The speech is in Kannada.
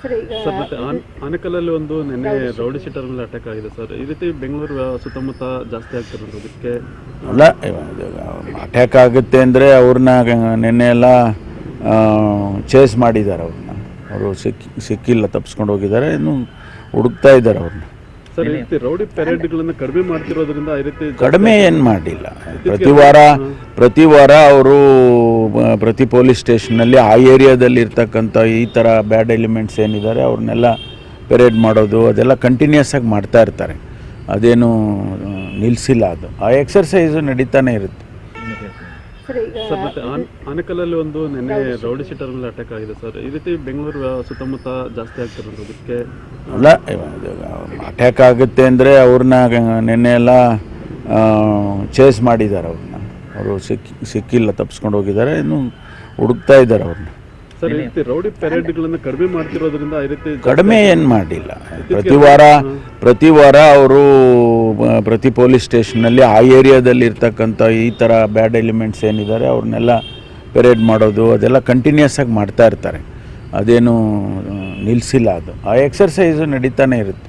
ಸರ್ ಈಗ ಸರ್ ಮತ್ತೆ ಆನ್- ಆನೇಕಲ್ಲಲ್ಲಿ ಒಂದು ನಿನ್ನೆ ರೌಡಿ ಶೀಟರ್ ಮೇಲೆ ಅಟ್ಯಾಕ್ ಆಗಿದೆ ಸರ್ ಈ ರೀತಿ ಬೆಂಗಳೂರು ಸುತ್ತಮುತ್ತ ಜಾಸ್ತಿ ಆಗ್ತಿರೋದು ಇದಕ್ಕೆ ಅಲ್ಲ ಅಟ್ಯಾಕ್ ಆಗುತ್ತೆ ಅಂದರೆ ಅವ್ರನ್ನ ನಿನ್ನೆ ಎಲ್ಲ ಚೇಸ್ ಮಾಡಿದ್ದಾರೆ ಅವ್ರನ್ನ. ಅವರು ಸಿಕ್ಕಿ ಸಿಕ್ಕಿಲ್ಲ ತಪ್ಪಿಸ್ಕೊಂಡು ಹೋಗಿದ್ದಾರೆ. ಇನ್ನು ಹುಡುಕ್ತಾ ಇದ್ದಾರೆ ಅವ್ರನ್ನ. ಸರ್ ಈ ರೀತಿ ರೌಡಿ ಪೆರೇಡ್ಗಳನ್ನ ಕಡಿಮೆ ಮಾಡ್ತಿರೋದ್ರಿಂದ ಈ ರೀತಿ ಕಡಿಮೆ ಏನು ಮಾಡಿಲ್ಲ. ಪ್ರತಿ ವಾರ ಪ್ರತಿ ವಾರ ಅವರು ಪ್ರತಿ ಪೊಲೀಸ್ ಸ್ಟೇಷನ್ನಲ್ಲಿ ಆ ಏರಿಯಾದಲ್ಲಿ ಇರ್ತಕ್ಕಂಥ ಈ ಥರ ಬ್ಯಾಡ್ ಎಲಿಮೆಂಟ್ಸ್ ಏನಿದ್ದಾರೆ ಅವ್ರನ್ನೆಲ್ಲ ಪೆರೇಡ್ ಮಾಡೋದು ಅದೆಲ್ಲ ಕಂಟಿನ್ಯೂಸ್ ಆಗಿ ಮಾಡ್ತಾ ಇರ್ತಾರೆ. ಅದೇನು ನಿಲ್ಲಿಸಿಲ್ಲ ಅದು. ಆ ಎಕ್ಸರ್ಸೈಸು ನಡೀತಾನೆ ಇರುತ್ತೆ. ಸರ್ ಈಗ ಸರ್ ಮತ್ತೆ ಆನೇಕಲ್ಲಲ್ಲಿ ಒಂದು ನಿನ್ನೆ ರೌಡಿ ಸಿಟರ್ ಮೇಲೆ ಅಟ್ಯಾಕ್ ಆಗಿದೆ ಸರ್. ಈ ರೀತಿ ಬೆಂಗಳೂರು ಸುತ್ತಮುತ್ತ ಜಾಸ್ತಿ ಆಗ್ತಿರೋದು ಅದಕ್ಕೆ? ಅಲ್ಲ ಅಟ್ಯಾಕ್ ಆಗುತ್ತೆ ಅಂದರೆ ಅವ್ರನ್ನ ನಿನ್ನೆ ಎಲ್ಲ ಚೇಸ್ ಮಾಡಿದ್ದಾರೆ ಅವ್ರನ್ನ. ಅವರು ಸಿಕ್ಕಿ ಸಿಕ್ಕಿಲ್ಲ ತಪ್ಪಿಸ್ಕೊಂಡು ಹೋಗಿದ್ದಾರೆ. ಇನ್ನು ಹುಡುಕ್ತಾ ಇದ್ದಾರೆ ಅವ್ರನ್ನ. ರೌಡಿ ಪೆರೇಡ್ಗಳನ್ನ ಕಡಿಮೆ ಮಾಡ್ತಿರೋದ್ರಿಂದ ಕಡಿಮೆ ಏನು ಮಾಡಿಲ್ಲ. ಪ್ರತಿ ವಾರ ಪ್ರತಿ ವಾರ ಅವರು ಪ್ರತಿ ಪೊಲೀಸ್ ಸ್ಟೇಷನ್ನಲ್ಲಿ ಆ ಏರಿಯಾದಲ್ಲಿ ಇರ್ತಕ್ಕಂತ ಈ ಥರ ಬ್ಯಾಡ್ ಎಲಿಮೆಂಟ್ಸ್ ಏನಿದ್ದಾರೆ ಅವ್ರನ್ನೆಲ್ಲ ಪೆರೇಡ್ ಮಾಡೋದು ಅದೆಲ್ಲ ಕಂಟಿನ್ಯೂಸ್ ಆಗಿ ಮಾಡ್ತಾ ಇರ್ತಾರೆ. ಅದೇನು ನಿಲ್ಸಿಲ್ಲ ನಿಲ್ಲಿಸಿಲ್ಲ ಅದು. ಆ ಎಕ್ಸರ್ಸೈಸು ನಡೀತಾನೆ ಇರುತ್ತೆ.